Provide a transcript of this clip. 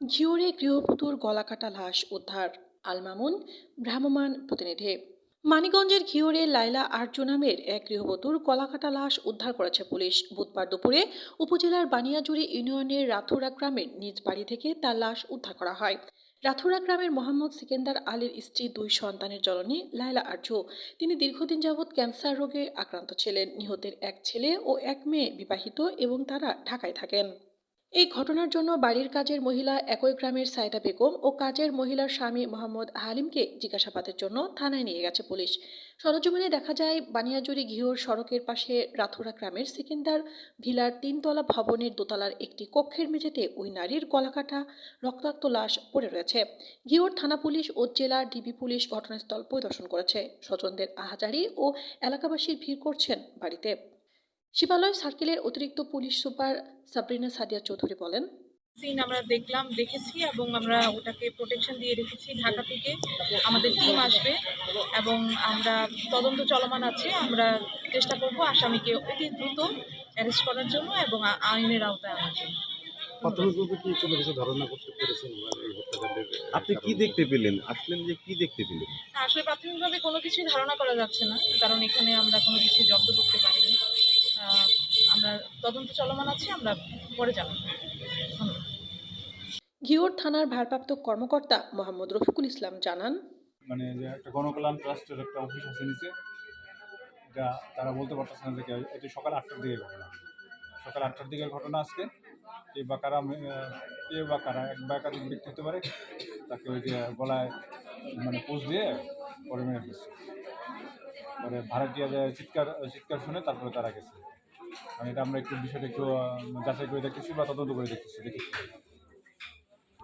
ঘিওরে গৃহবধূর গলাকাটা লাশ উদ্ধার। আলমামুন, ভ্রাম্যমাণ প্রতিনিধি। মানিকগঞ্জের ঘিওরে লাইলা আর্য নামের এক গৃহবধূর গলাকাটা লাশ উদ্ধার করেছে পুলিশ। বুধবার দুপুরে উপজেলার বানিয়াজুড়ি ইউনিয়নের রাথুরা গ্রামের নিজ বাড়ি থেকে তার লাশ উদ্ধার করা হয়। রাথুরা গ্রামের মোহাম্মদ সিকেন্দার আলীর স্ত্রী, দুই সন্তানের জননী লাইলা আর্য। তিনি দীর্ঘদিন যাবৎ ক্যান্সার রোগে আক্রান্ত ছিলেন। নিহতের এক ছেলে ও এক মেয়ে বিবাহিত এবং তারা ঢাকায় থাকেন। এই ঘটনার জন্য বাড়ির কাজের মহিলা একই গ্রামের সাইদা বেগম ও কাজের মহিলার স্বামী মোহাম্মদ হালিমকে জিজ্ঞাসাবাদের জন্য থানায় নিয়ে গেছে পুলিশ। সরজমিনে দেখা যায় বানিয়াজুরি ঘিওর সড়কের পাশে রাথুরা গ্রামের সিকিন্দার ভিলার তিনতলা ভবনের দোতলার একটি কক্ষের মেঝেতে ওই নারীর গলাকাটা রক্তাক্ত লাশ পড়ে রয়েছে। ঘিওর থানা পুলিশ ও জেলা ডিবি পুলিশ ঘটনাস্থল পরিদর্শন করেছে। স্বজনদের আহাজারি ও এলাকাবাসীর ভিড় করছেন বাড়িতে। শিবালয় সার্কেলের অতিরিক্ত পুলিশ সুপার সাবরিনা সাদিয়া চৌধুরী বলেন সিন আমরা দেখলাম দেখেছি এবং আমরা ওটাকে প্রোটেকশন দিয়ে রেখেছি ঢাকা থেকে। আমাদের টিম আসবে এবং আমরা তদন্ত চলমান আছে। আমরা চেষ্টা করব আসামিকে অতি দ্রুত অ্যারেস্ট করার জন্য এবং আইনের আওতায় আনার জন্য। প্রাথমিকভাবে কি কোনো কিছু ধারণা করতে পেরেছেন আপনি কি দেখতে পেলেন? আসলেন যে কি দেখতে পেলেন? আসলে প্রাথমিকভাবে কোনো কিছুই ধারণা করা যাচ্ছে না কারণ এখানে আমরা কোনো কিছু জব্দ করতে পারিনি। আমরা তদন্ত চলমান আছে আমরা পরে জানাব। ঘিওর থানার ভারপ্রাপ্ত কর্মকর্তা মোহাম্মদ রফিকুল ইসলাম জানান মানে যে একটা গণকল্যাণ ট্রাস্টের একটা অফিস আছে নিচে এটা তারা বলতে পারতেছে না যে এটি সকাল আটটার দিকের ঘটনা। সকাল আটটার দিকের ঘটনা আজকে। কে বা কারা কে বা কারা এক বা একাধিক ব্যক্তি হতে পারে তাকে ওই যে গলায় মানে পোষ দিয়ে পরে মেরে ফেলছে। পরে ভাড়াটিয়া যায় চিৎকার চিৎকার শুনে তারপরে তারা গেছে। আমরা একটু বিষয়টা একটু যাচাই করে দেখতেছি বা তদন্ত করে দেখতেছি দেখেছি